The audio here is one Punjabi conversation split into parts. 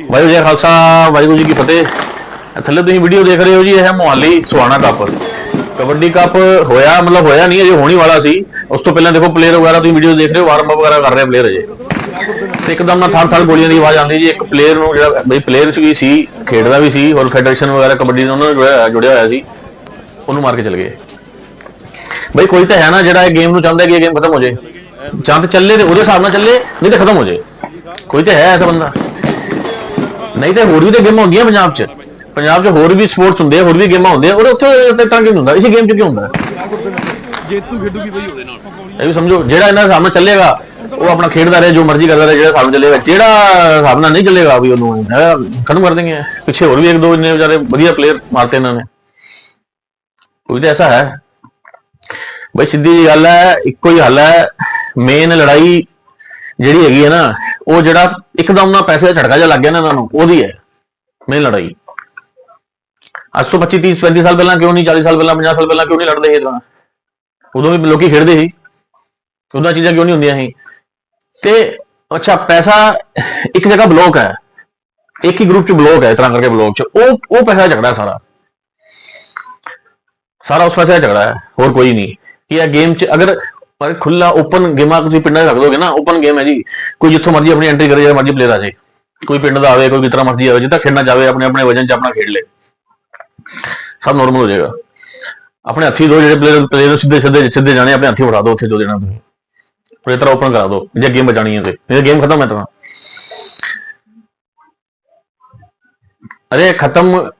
ਵਾਹਿਗੁਰੂ ਜੀ ਕਾ ਖਾਲਸਾ, ਵਾਹਿਗੁਰੂ ਜੀ ਕੀ ਫਤਿਹ। ਥੱਲੇ ਤੁਸੀਂ ਵੀਡੀਓ ਦੇਖ ਰਹੇ ਹੋ ਜੀ, ਇਹ ਮੋਹਾਲੀ ਸੁਹਾਣਾ ਕੱਪ। ਕਬੱਡੀ ਕੱਪ ਹੋਇਆ, ਮਤਲਬ ਹੋਇਆ ਨਹੀਂ, ਅਜੇ ਹੋਣੀ ਵਾਲਾ ਸੀ। ਉਸ ਤੋਂ ਪਹਿਲਾਂ ਦੇਖੋ ਪਲੇਅਰ ਵਗੈਰਾ ਤੁਸੀਂ ਵੀਡੀਓ ਦੇਖ ਰਹੇ ਹੋ ਵਾਰਮ ਅਪ ਵਗੈਰਾ ਕਰ ਰਹੇ ਪਲੇਅਰ ਅਜੇ। ਤੇ ਇੱਕਦਮ ਨਾਲ ਥਾਂ ਥਾਂ ਗੋਲੀਆਂ ਦੀ ਆਵਾਜ਼ ਆਉਂਦੀ ਜੀ, ਇੱਕ ਪਲੇਅਰ ਨੂੰ ਜਿਹੜਾ ਬਈ ਪਲੇਅਰ ਵੀ ਸੀ, ਖੇਡਦਾ ਵੀ ਸੀ ਔਰ ਫੈਡਰੇਸ਼ਨ ਵਗੈਰਾ ਕਬੱਡੀ ਨਾਲ ਉਹਨਾਂ ਨਾਲ ਜੁੜਿਆ ਜੁੜਿਆ ਹੋਇਆ ਸੀ, ਉਹਨੂੰ ਮਾਰ ਕੇ ਚਲੇ ਗਏ। ਬਈ ਕੋਈ ਤਾਂ ਹੈ ਨਾ ਜਿਹੜਾ ਇਹ ਗੇਮ ਨੂੰ ਚਾਹੁੰਦਾ ਕਿ ਇਹ ਗੇਮ ਖਤਮ ਹੋ ਜਾਏ। ਜਾਂ ਤਾਂ ਚੱਲੇ ਤੇ ਉਹਦੇ ਹਿਸਾਬ ਨਾਲ ਚੱਲੇ, ਨਹੀਂ ਤਾਂ ਖਤਮ ਹੋ ਜਾਏ। ਕੋਈ ਤਾਂ ਹੈ ਐਸਾ ਬੰਦਾ। ਨਹੀਂ ਤੇ ਹੋਰ ਵੀ ਤਾਂ ਗੇਮਾਂ ਹੁੰਦੀਆਂ ਪੰਜਾਬ 'ਚ। ਪੰਜਾਬ 'ਚ ਹੋਰ ਵੀ ਸਪੋਰਟਸ ਹੁੰਦੇ ਆ ਹੋਰ ਵੀ ਗੇਮਾਂ ਹੁੰਦੀਆਂ। ਔਰ ਉੱਥੇ ਤੇ ਤਾਂ ਕਿਉਂ ਹੁੰਦਾ? ਇਸੇ ਗੇਮ 'ਚ ਕਿਉਂ ਹੁੰਦਾ? ਜੇਤੂ ਖੇਡੂਗੀ ਬਈ ਉਹਦੇ ਨਾਲ। ਇਹ ਵੀ ਸਮਝੋ ਜਿਹੜਾ ਇਹਨਾਂ ਦੇ ਸਾਹਮਣੇ ਚੱਲੇਗਾ ਉਹ ਆਪਣਾ ਖੇਡਦਾ ਰਹੇ ਜੋ ਮਰਜ਼ੀ ਕਰਦਾ ਰਹੇ ਜਿਹੜਾ ਨਾਲ ਚੱਲੇਗਾ। ਜਿਹੜਾ ਨਾਲ ਨਹੀਂ ਚੱਲੇਗਾ ਵੀ ਉਹਨੂੰ ਖਤਮ ਕਰ ਦੇਂਗੇ ਪਿੱਛੇ ਹੋਰ ਵੀ ਇੱਕ ਦੋ ਇੰਨੇ ਵਿਚਾਰੇ ਵਧੀਆ ਪਲੇਅਰ ਮਾਰਤੇ ਇਹਨਾਂ ਨੇ। ਕੋਈ ਤਾਂ ਐਸਾ ਹੈ। ਬਈ ਸਿੱਧੀ ਗੱਲ ਹੈ ਇੱਕੋ ਹੀ ਹੱਲ ਹੈ। ਮੇਨ ਲੜਾਈ ਜਿਹੜੀ ਹੈਗੀ ਹੈ ਨਾ ਉਹ ਜਿਹੜਾ ਇੱਕਦਮ ਨਾ ਪੈਸੇ ਦਾ ਝਟਕਾ ਜਿਹਾ ਲੱਗ ਗਿਆ ਨਾ ਇਹਨਾਂ ਨੂੰ, ਉਹਦੀ ਹੈ, ਮੇਨ ਲੜਾਈ। ਅੱਜ ਤੋਂ 25 30 35 ਸਾਲ ਪਹਿਲਾਂ ਕਿਉਂ ਨਹੀਂ 40 ਸਾਲ ਪਹਿਲਾਂ 50 ਸਾਲ ਪਹਿਲਾਂ ਕਿਉਂ ਨਹੀਂ ਲੜਦੇ ਸੀ ਇਸ ਤਰ੍ਹਾਂ? ਉਦੋਂ ਵੀ ਲੋਕੀ ਖੇਡਦੇ ਸੀ। ਉਦੋਂ ਚੀਜ਼ਾਂ ਕਿਉਂ ਨਹੀਂ ਹੁੰਦੀਆਂ ਸੀ? ਤੇ ਅੱਛਾ, ਪੈਸਾ ਇੱਕ ਜਗ੍ਹਾ ਬਲੌਕ ਹੈ। ਇੱਕ ਹੀ ਗਰੁੱਪ ਚ ਬਲੌਕ ਹੈ, ਇਸ ਤਰ੍ਹਾਂ ਕਰਕੇ ਬਲੌਕ ਚ। ਉਹ ਉਹ ਪੈਸਾ ਦਾ ਝਗੜਾ ਸਾਰਾ। ਸਾਰਾ ਉਸ ਪੈਸੇ ਦਾ ਝਗੜਾ ਹੈ, ਹੋਰ ਕੋਈ ਨਹੀਂ। ਕਿ ਇਹ ਗੇਮ ਚ ਅਗਰ ਪਰ ਖੁੱਲਾ ਓਪਨ ਗੇਮਾਂ ਤੁਸੀਂ ਪਿੰਡਾਂ 'ਚ ਰੱਖ ਦੋਗੇ ਨਾ ਓਪਨ ਗੇਮ ਹੈ ਜੀ। ਕੋਈ ਜਿੱਥੋਂ ਮਰਜ਼ੀ ਆਪਣੀ ਐਂਟਰੀ ਕਰੇ ਜਿਹੜਾ ਮਰਜ਼ੀ ਪਲੇਅਰ ਆ ਜਾਏ ਕੋਈ ਪਿੰਡ ਦਾ ਆਵੇ, ਕੋਈ ਕਿਤਰਾ ਮਰਜ਼ੀ ਆਵੇ, ਜਿੱਦਾਂ ਖੇਡਣਾ ਚਾਹਵੇ ਆਪਣੇ ਆਪਣੇ ਵਜਨ 'ਚ ਆਪਣਾ ਖੇਡ ਲੇ। ਸਭ ਨਾਰਮਲ ਹੋ ਜਾਏਗਾ। ਆਪਣੇ ਹੱਥੀ ਦੋ ਜਿਹੜੇ ਪਲੇਅਰ ਪਲੇਅਰ ਸਿੱਧੇ ਸਿੱਧੇ ਸਿੱਧੇ ਜਾਣੇ, ਆਪਣੇ ਹੱਥੀ ਫੜਾ ਦਿਓ ਉੱਥੇ ਜੋ ਦੇਣਾ ਤੁਸੀਂ ਪੂਰੀ ਤਰ੍ਹਾਂ ਓਪਨ ਕਰਾ ਦਿਓ ਜੇ ਗੇਮ ਬਚਾਣੀ ਹੈ ਤੇ। ਇਹ ਗੇਮ ਖਤਮ ਹੈ ਤਾਂ। ਅਰੇ ਖਤਮ,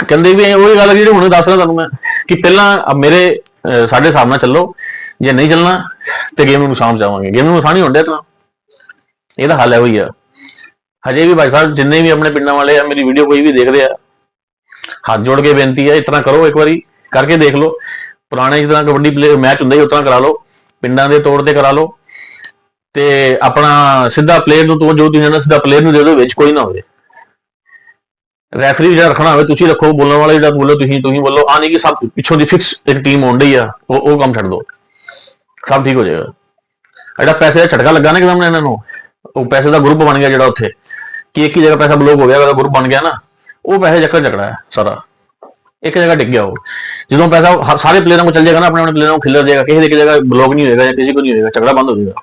ਕਹਿੰਦੇ ਵੀ ਉਹ ਗੱਲ ਜਿਹੜੀ ਹੁਣ ਦੱਸ ਰਿਹਾ ਤੁਹਾਨੂੰ ਮੈਂ, ਕਿ ਪਹਿਲਾਂ ਮੇਰੇ ਸਾਡੇ ਹਿਸਾਬ ਨਾਲ ਚੱਲੋ ਜੇ ਨਹੀਂ ਚੱਲਣਾ, ਤੇ ਗੇਮ ਨੂੰ ਨੁਕਸਾਨ ਜਾਵਾਂਗੇ। ਗੇਮ ਨੂੰ ਨੁਕਸਾਨ ਹੀ ਹੁੰਦਾ ਤਾਂ। ਇਹਦਾ ਹੱਲ ਹੈ ਹੋਈ ਆ। ਹਜੇ ਵੀ ਭਾਈ ਸਾਹਿਬ, ਜਿੰਨੇ ਵੀ ਆਪਣੇ ਪਿੰਡਾਂ ਵਾਲੇ ਆ, ਮੇਰੀ ਵੀਡੀਓ ਕੋਈ ਵੀ ਦੇਖਦੇ ਆ, ਹੱਥ ਜੋੜ ਕੇ ਬੇਨਤੀ ਹੈ ਇਸ ਤਰ੍ਹਾਂ ਕਰੋ ਇੱਕ ਵਾਰੀ, ਕਰਕੇ ਦੇਖ ਲਓ। ਪੁਰਾਣੇ ਜਿੱਦਾਂ ਕਬੱਡੀ ਪਲੇ ਮੈਚ ਹੁੰਦੇ ਸੀ, ਉਸ ਤਰ੍ਹਾਂ ਕਰਾ ਲਓ। ਪਿੰਡਾਂ ਦੇ ਤੌਰ ਤੇ ਕਰਾ ਲਓ। ਤੇ ਆਪਣਾ ਸਿੱਧਾ ਪਲੇਅਰ ਨੂੰ ਤੋਂ, ਜੋ ਤੁਸੀਂ ਕਹਿੰਦੇ ਸਿੱਧਾ ਪਲੇਅਰ ਨੂੰ ਦੇ ਦਿਓ, ਵਿੱਚ ਕੋਈ ਨਾ ਹੋਵੇ। ਰੈਫਰੀ ਜਿਹੜਾ ਰੱਖਣਾ ਹੋਵੇ, ਤੁਸੀਂ ਰੱਖੋ। ਬੋਲਣ ਵਾਲਾ ਜਿਹੜਾ ਬੋਲੋ, ਤੁਸੀਂ ਤੁਸੀਂ ਬੋਲੋ। ਆ ਨਹੀਂ ਕਿ ਸਭ ਪਿੱਛੋਂ ਦੀ ਫਿਕਸ ਇੱਕ ਟੀਮ ਹੋਣ ਡਈ ਆ, ਉਹ ਉਹ ਕੰਮ ਛੱਡ ਦਿਓ। ਸਭ ਠੀਕ ਹੋ ਜਾਏਗਾ। ਜਿਹੜਾ ਪੈਸੇ ਦਾ ਝਟਕਾ ਲੱਗਾ ਨਾ ਇੱਕਦਮ ਇਹਨਾਂ ਨੂੰ। ਉਹ ਪੈਸੇ ਦਾ ਗਰੁੱਪ ਬਣ ਗਿਆ ਜਿਹੜਾ ਉੱਥੇ। ਕਿ ਇੱਕ ਹੀ ਜਗ੍ਹਾ ਪੈਸਾ ਬਲੌਕ ਹੋ ਗਿਆ ਉਹਦਾ ਗਰੁੱਪ ਬਣ ਗਿਆ ਨਾ, ਉਹ ਪੈਸੇ ਚੱਕਰ ਝਗੜਾ ਹੈ ਸਾਰਾ। ਇੱਕ ਜਗ੍ਹਾ ਡਿੱਗ ਗਿਆ ਉਹ। ਜਦੋਂ ਪੈਸਾ ਹ- ਸਾਰੇ ਪਲੇਅਰਾਂ ਨੂੰ ਚੱਲ ਜਾਏਗਾ ਨਾ ਆਪਣੇ ਆਪਣੇ ਪਲੇਅਰਾਂ ਨੂੰ ਖਿਲਰ ਜਾਏਗਾ। ਕਿਸੇ ਦੇ ਇੱਕ ਜਗ੍ਹਾ ਬਲੌਕ ਨਹੀਂ ਹੋਏਗਾ ਜਾਂ ਕਿਸੇ ਕੋ ਨਹੀਂ ਹੋਏਗਾ, ਝਗੜਾ ਬੰਦ ਹੋ ਜਾਏਗਾ।